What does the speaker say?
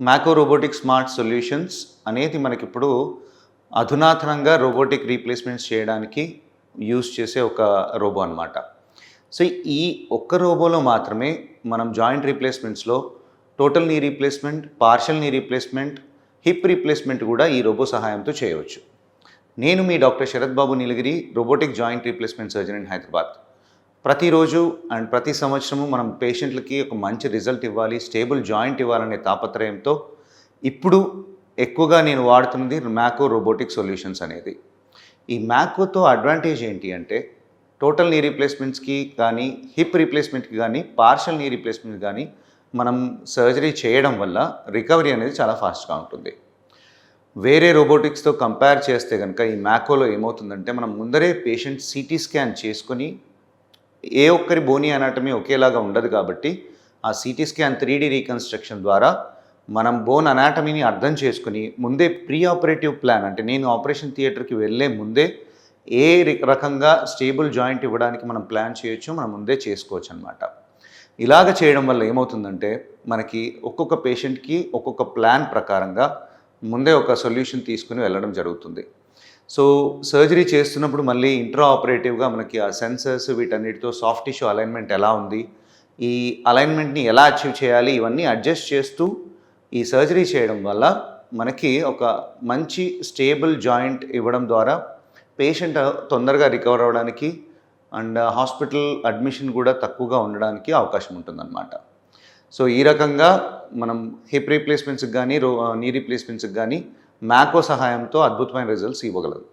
మ్యాకో robotic smart solutions అనేది మనకిప్పుడు అధునాతనంగా రోబోటిక్ రీప్లేస్మెంట్స్ చేయడానికి యూస్ చేసే ఒక రోబో అన్నమాట. సో ఈ ఒక్క రోబోలో మాత్రమే మనం joint రీప్లేస్మెంట్స్లో total knee replacement partial knee replacement hip replacement కూడా ఈ రోబో సహాయంతో చేయవచ్చు. నేను మీ doctor Sharath Babu Neelagiri robotic joint replacement surgeon in Hyderabad. ప్రతిరోజు అండ్ ప్రతి సంవత్సరము మనం పేషెంట్లకి ఒక మంచి రిజల్ట్ ఇవ్వాలి స్టేబుల్ జాయింట్ ఇవ్వాలనే తాపత్రయంతో ఇప్పుడు ఎక్కువగా నేను వాడుతున్నది మ్యాకో రోబోటిక్ సొల్యూషన్స్ అనేది. ఈ మ్యాకోతో అడ్వాంటేజ్ ఏంటి అంటే టోటల్ నీ రీప్లేస్మెంట్స్కి కానీ హిప్ రీప్లేస్మెంట్కి కానీ పార్షల్ నీ రీప్లేస్మెంట్ కానీ మనం సర్జరీ చేయడం వల్ల రికవరీ అనేది చాలా ఫాస్ట్గా ఉంటుంది. వేరే రోబోటిక్స్తో కంపేర్ చేస్తే కనుక ఈ మ్యాకోలో ఏమవుతుందంటే మనం ముందరే పేషెంట్ సిటీ స్కాన్ చేసుకొని ఏ ఒక్కరి బోని అనాటమీ ఒకేలాగా ఉండదు కాబట్టి ఆ CT scan three D reconstruction ద్వారా మనం బోన్ అనాటమీని అర్థం చేసుకుని ముందే ప్రీ ఆపరేటివ్ ప్లాన్ అంటే నేను ఆపరేషన్ థియేటర్కి వెళ్ళే ముందే ఏ రకంగా స్టేబుల్ జాయింట్ ఇవ్వడానికి మనం ప్లాన్ చేయొచ్చు మనం ముందే చేసుకోవచ్చు అనమాట ఇలాగ చేయడం వల్ల ఏమవుతుందంటే మనకి ఒక్కొక్క పేషెంట్కి ఒక్కొక్క ప్లాన్ ప్రకారంగా ముందే ఒక సొల్యూషన్ తీసుకుని వెళ్ళడం జరుగుతుంది. సో సర్జరీ చేస్తున్నప్పుడు మళ్ళీ ఇంట్రా ఆపరేటివ్గా మనకి ఆ సెన్సర్స్ వీటన్నిటితో సాఫ్ట్ టిష్యూ అలైన్మెంట్ ఎలా ఉంది? ఈ అలైన్మెంట్ని ఎలా అచీవ్ చేయాలి? ఇవన్నీ అడ్జస్ట్ చేస్తూ ఈ సర్జరీ చేయడం వల్ల మనకి ఒక మంచి స్టేబుల్ జాయింట్ ఇవ్వడం ద్వారా పేషెంట్ తొందరగా రికవర్ అవ్వడానికి అండ్ హాస్పిటల్ అడ్మిషన్ కూడా తక్కువగా ఉండడానికి అవకాశం ఉంటుందన్నమాట. సో ఈ రకంగా మనం హిప్ రీప్లేస్మెంట్స్కి కానీ రో నీ రీప్లేస్మెంట్స్కి కానీ మ్యాకో సహాయంతో అద్భుతమైన రిజల్ట్స్ ఇవ్వగలదు.